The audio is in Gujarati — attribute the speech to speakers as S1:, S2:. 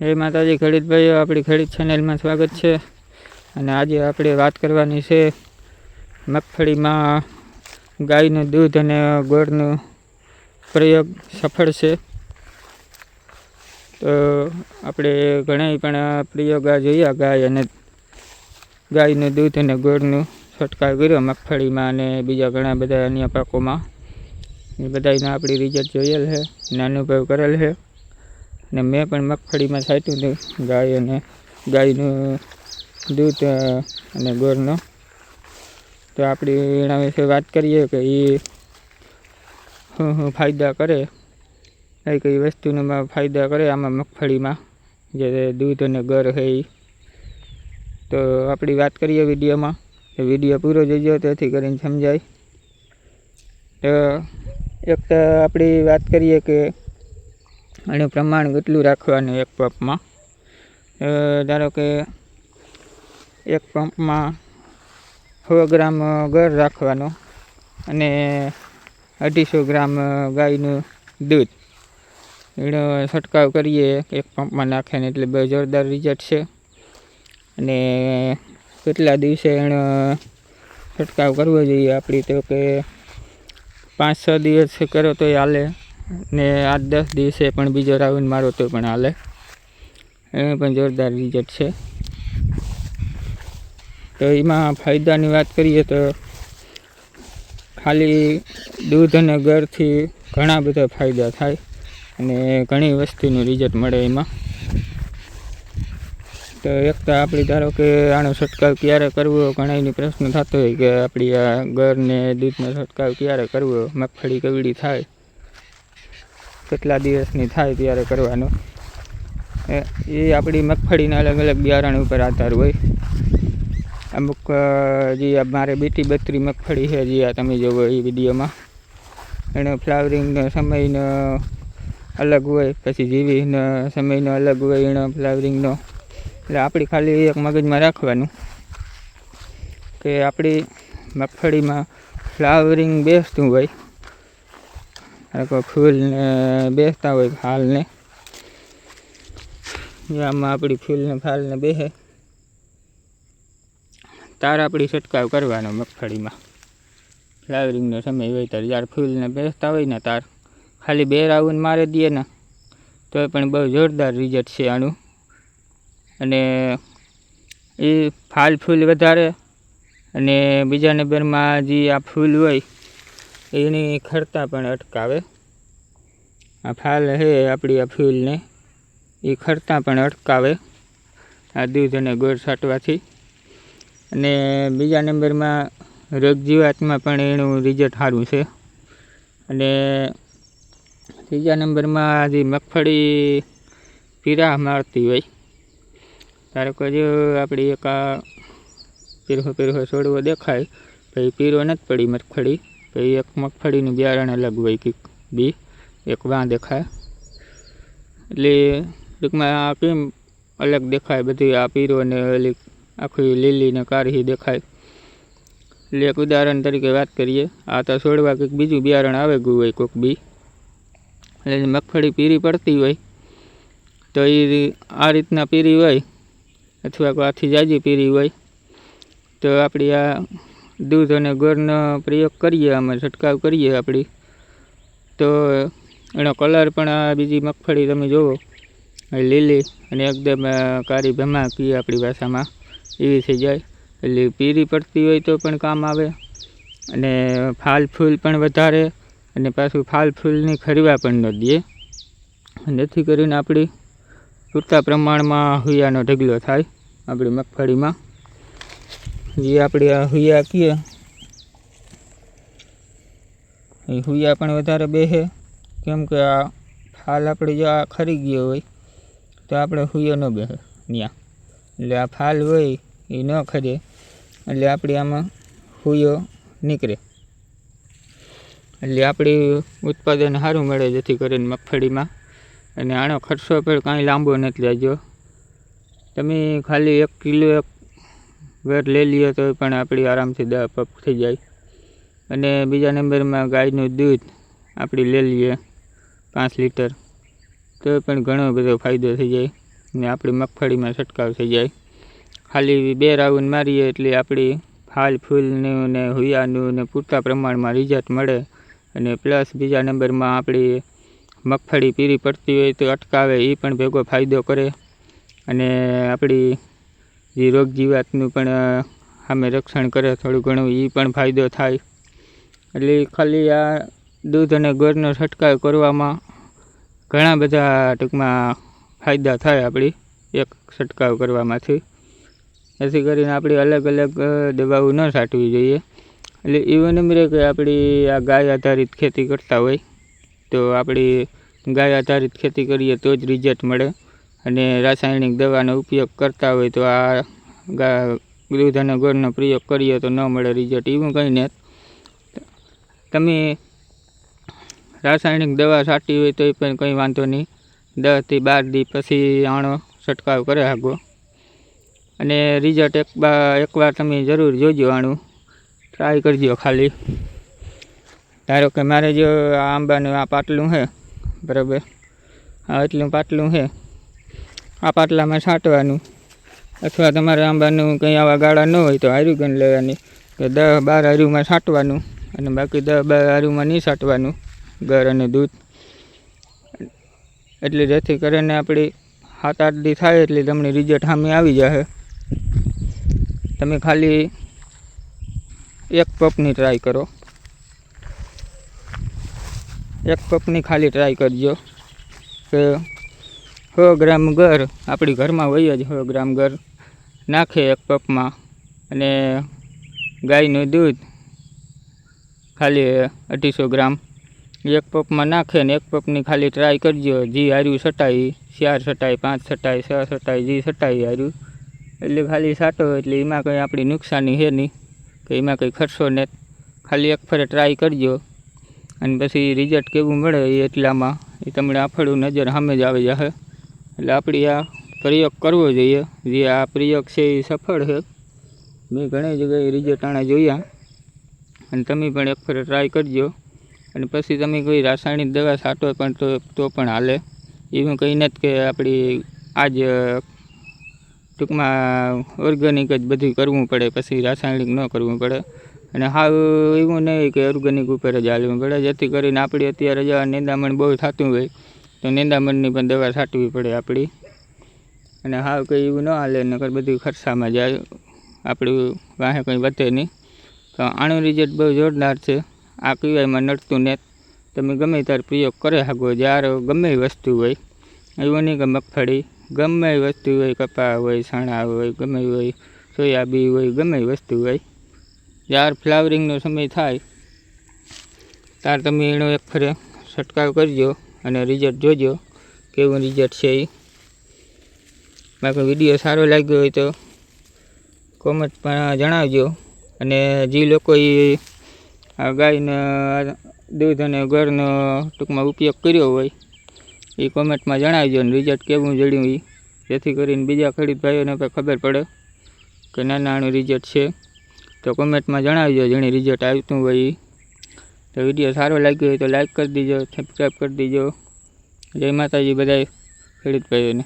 S1: જય માતાજી ખેડૂતભાઈઓ આપણી ખેડૂત ચેનલમાં સ્વાગત છે. અને આજે આપણે વાત કરવાની છે મગફળીમાં ગાયનું દૂધ અને ગોળનું પ્રયોગ સફળ છે. તો આપણે ઘણા પણ પ્રયોગ જોયા, ગાય અને ગાયનું દૂધ અને ગોળનું છંટકાવ કર્યો મગફળીમાં અને બીજા ઘણા બધા અન્ય પાકોમાં. એ બધાને આપણી રિઝલ્ટ જોયેલ છે અને અનુભવ કરેલ છે. ને મેં પણ મગફળીમાં છાંટ્યું હતું ગાય અને ગાયનું દૂધ અને ગોળનો તો આપણે એના વિશે વાત કરીએ કે એ શું શું ફાયદા કરે કઈ કઈ વસ્તુનો ફાયદા કરે આમાં મગફળીમાં, જે દૂધ અને ગર છે એ તો આપણી વાત કરીએ વિડીયોમાં, તો વીડિયો પૂરો જોઈજો તેથી કરીને સમજાય. તો એક તો આપણી વાત કરીએ કે એનું પ્રમાણ કેટલું રાખવાનું એક પંપમાં. ધારો કે એક પંપમાં સો ગ્રામ ગળ રાખવાનો અને અઢીસો ગ્રામ ગાયનું દૂધ. એનો છંટકાવ કરીએ એક પંપમાં નાખીને એટલે બહુ જોરદાર રિઝલ્ટ છે. અને કેટલા દિવસે એનો છંટકાવ કરવો જોઈએ આપણી તો કે પાંચ છ દિવસ કરો તોય હાલે. ને આઠ દસ દિવસે પણ બીજો રાઉન્ડ મારો તો પણ હાલે. એ પણ જોરદાર રિઝલ્ટ છે. તો એમાં ફાયદાની વાત કરીએ તો ખાલી દૂધ અને ઘરથી ઘણા બધા ફાયદા થાય અને ઘણી વસ્તુનું રિઝલ્ટ મળે એમાં. તો એક તો આપણે ધારો કે આનો છંટકાવ ક્યારે કરવો ઘણાની પ્રશ્ન થતો હોય કે આપણી આ ઘરને દૂધનો છંટકાવ ક્યારે કરવો, મગફળી કવડી થાય કેટલા દિવસની થાય ત્યારે કરવાનો. એ આપણી મગફળીના અલગ અલગ બિયારણ ઉપર આધાર હોય. અમુક જે મારે બીટી બત્રી મગફળી છે, જે આ તમે જોવો એ વિડીયોમાં. એનો ફ્લાવરિંગનો સમયનો અલગ હોય, પછી જીવીનો સમયનો અલગ હોય એનો ફ્લાવરિંગનો. એટલે આપણી ખાલી એક મગજમાં રાખવાનું કે આપણી મગફળીમાં ફ્લાવરિંગ બેસતું હોય. અથવા ફૂલને બેસતા હોય ફાલને. આમાં આપણી ફૂલને, ફાલને બેસે તાર આપણી છંટકાવ કરવાનો મગફળીમાં. ફ્લાવરિંગનો સમય હોય ત્યારે જ્યારે ફૂલને બેસતા હોય ને તાર, ખાલી બે રાઉન્ડ મારી દઈએ ને તો પણ બહુ જોરદાર રિઝલ્ટ છે આનું. અને એ ફાલ ફૂલ વધારે, અને બીજા નંબરમાં જે આ ફૂલ હોય એની ખરતા પણ અટકાવે. આ ફાલ હે આપણી આ ફ્યુલને એ ખરતા પણ અટકાવે. આ દૂધ અને ગોળ છાંટવાથી. અને બીજા નંબરમાં રગજીવાતમાં પણ એનું રિઝલ્ટ સારું છે. અને ત્રીજા નંબરમાં જે મગફળી પીરા મારતી હોય. ત્યારે કોઈ જો આપણી એક પીરહો પીરહો છોડવો દેખાય પછી પીરો નથી પડી મગફળી. પછી એક મગફળીનું બિયારણ અલગ હોય કે બી, એક વાં દેખાય. એટલે ટૂંકમાં આ કેમ અલગ દેખાય બધી, આ પીરો ને ઓલી આખી લીલી ને કાળી દેખાય. એટલે એક ઉદાહરણ તરીકે વાત કરીએ, આ તો છોડવા કંઈક બીજું બિયારણ આવે ગયું હોય કોઈક બી. એટલે મગફળી પીરી પડતી હોય, તો એ આ રીતના પીરી હોય, અથવા આથી જાજી પીરી હોય. તો આપણી આ દૂધ અને ગોળનો પ્રયોગ કરીએ, આમાં છંટકાવ કરીએ આપણી. તો એનો કલર પણ આ બીજી મગફળી તમે જુઓ લીલી અને એકદમ કારી ભમા કહીએ આપણી ભાષામાં એવી થઈ જાય. એટલે પીરી પડતી હોય તો પણ કામ આવે. અને ફાલ ફૂલ પણ વધારે અને પાછું ફાલ ફૂલની ખરવા પણ ન દે જેથી કરીને આપણી પૂરતા પ્રમાણમાં હુયાનો ઢગલો થાય આપણી મગફળીમાં. જે આપણે આ હુયા કહીએ એ હુયા પણ વધારે બેસે કેમ કે આ ફાલ આપણે જો આ ખરી ગયો હોય, તો આપણે હુયો ન બેસે ત્યાં એટલે આ ફાલ હોય એ ન ખરે, એટલે આપણે આમાં હુયો નીકળે. એટલે આપણી ઉત્પાદન સારું મળે જેથી કરીને મગફળીમાં. અને આનો ખર્ચો પણ કાંઈ લાંબો નથી લેજો તમે ખાલી એક કિલો, એક વેર લઈ લઈએ તો પણ આપણી આરામથી દસ પપ થઈ જાય. અને બીજા નંબરમાં ગાયનું દૂધ આપણે લઈ લઈએ, પાંચ લીટર. તો પણ ઘણો બધો ફાયદો થઈ જાય ને આપણી મગફળીમાં છંટકાવ થઈ જાય. ખાલી બે રાઉન્ડ મારીએ એટલે આપણી ફાલ, ફૂલનું ને હુયાનું ને પૂરતા પ્રમાણમાં રિઝલ્ટ મળે. અને પ્લસ બીજા નંબરમાં આપણી મગફળી પીરી પડતી હોય તો અટકાવે, એ પણ ભેગો ફાયદો કરે. અને આપણી જે રોગ જીવાતનું પણ સામે રક્ષણ કરે થોડું ઘણું એ પણ ફાયદો થાય. એટલે ખાલી આ દૂધ અને ગોળનો છંટકાવ કરવામાં ઘણા બધા ટૂંકમાં ફાયદા થાય આપણી એક છંટકાવ કરવામાંથી. જેથી કરીને આપણે અલગ અલગ દવાઓ ન છાંટવી જોઈએ. એટલે એવું નંબરે કે આપણી આ ગાય આધારિત ખેતી કરતા હોય, તો આપણી ગાય આધારિત ખેતી કરીએ તો જ રિઝલ્ટ મળે. અને રાસાયણિક દવાનો ઉપયોગ કરતા હોય તો આ દૂધ અને ગોળનો પ્રયોગ કરીએ તો ન મળે રિઝલ્ટ એવું કંઈ નહીં તમે રાસાયણિક દવા છાંટી હોય તો એ પણ કંઈ વાંધો નહીં. દસથી બાર દી પછી આણો છંટકાવ કરે આગો અને રિઝલ્ટ એક બા એકવાર તમે જરૂર જોજો આણું. ટ્રાય કરજો ખાલી. ધારો કે મારે જો આ આંબાનું આ પાટલું છે, બરાબર? આ એટલું પાટલું છે. આ પાટલામાં છાંટવાનું. અથવા તમારે આંબાનું કંઈ આવા ગાળા ન હોય તો હાર્યું ગણ લેવાની. કે દસ બાર હાર્યુંમાં છાંટવાનું અને બાકી દસ બાર હાર્યુંમાં નહીં છાંટવાનું, ઘર અને દૂધ. એટલે જેથી કરીને આપણી સાત આઠ થાય એટલે તમને રિઝલ્ટ સામે આવી જશે તમે ખાલી એક પપની ટ્રાય કરો. એક પપની ખાલી ટ્રાય કરજો કે સો ગ્રામ ગર આપણી ઘરમાં હોય જ સો ગ્રામ ગર નાખે એક પપમાં અને ગાયનું દૂધ. ખાલી અઢીસો ગ્રામ. એક પપમાં નાખે ને એક પપની ખાલી ટ્રાય કરજો. જે હાર્યું છટાય ચાર છટાય પાંચ છટાય છ સટાઈ જે છટાય હાર્યું. એટલે ખાલી સાટો એટલે એમાં કંઈ આપણી નુકસાની છે નહીં, કે એમાં કંઈ ખર્ચો ને ખાલી એક ફરે ટ્રાય કરજો. અને પછી રિઝલ્ટ કેવું મળે એ એટલામાં, એ તમને આફળું નજર સામે જ આવી જશે. એટલે આપણે આ પ્રયોગ કરવો જોઈએ. જે આ પ્રયોગ છે એ સફળ છે. મેં ઘણી જગ્યાએ રિઝલ્ટ આણે જોયા. અને તમે પણ એક ફરે ટ્રાય કરજો. અને પછી તમે કોઈ રાસાયણિક દવા છાંટો પણ તો તો પણ હાલે. એવું કંઈ નથી કે આપણી આજ ટૂંકમાં ઓર્ગેનિક જ બધું કરવું પડે. પછી રાસાયણિક ન કરવું પડે. અને હાવ એવું નહીં કે ઓર્ગેનિક ઉપર જ હાલવું પડે. જેથી કરીને આપણી અત્યારે જ નિંદામણ બહુ થતું હોય. તો નિંદામણની પણ દવા છાંટવી પડે આપણી. અને હાવ કંઈ એવું ન હાલે, નકર બધું ખર્ચામાં જાય. આપણું વાહે કંઈ વધે નહીં. તો આનું રિઝલ્ટ બહુ જોરદાર છે. આ પીવાયમાં નડતું ને તમે ગમે ત્યારે પ્રયોગ કરે શકો જ્યારે ગમે વસ્તુ હોય. એવું નહીં કે મગફળી, ગમે વસ્તુ હોય કપા હોય સાણા હોય, ગમે હોય સોયાબી હોય, ગમે વસ્તુ હોય. જ્યારે ફ્લાવરિંગનો સમય થાય, ત્યારે તમે એનો એક ફરે છંટકાવ કરજો. અને રિઝલ્ટ જોજો, કેવું રિઝલ્ટ છે એ બાકી વીડિયો સારો લાગ્યો હોય તો કોમેન્ટમાં જણાવજો. અને જે લોકો એ ગાયના દૂધ અને ગળનો ટૂંકમાં ઉપયોગ કર્યો હોય એ કોમેન્ટમાં જણાવજો અને રિઝલ્ટ કેવું જડ્યું એ જેથી કરીને બીજા ખેડૂત ભાઈઓને પણ ખબર પડે કે નાના રિઝલ્ટ છે. તો કોમેન્ટમાં જણાવજો જેણે રિઝલ્ટ આવતું હોય એ તો વીડિયો સારો લાગ્યો હોય તો લાઈક કરી દીજો સબસ્ક્રાઈબ કરી દીજો. જય માતાજી બધાય, ખેડૂત ભાઈઓને.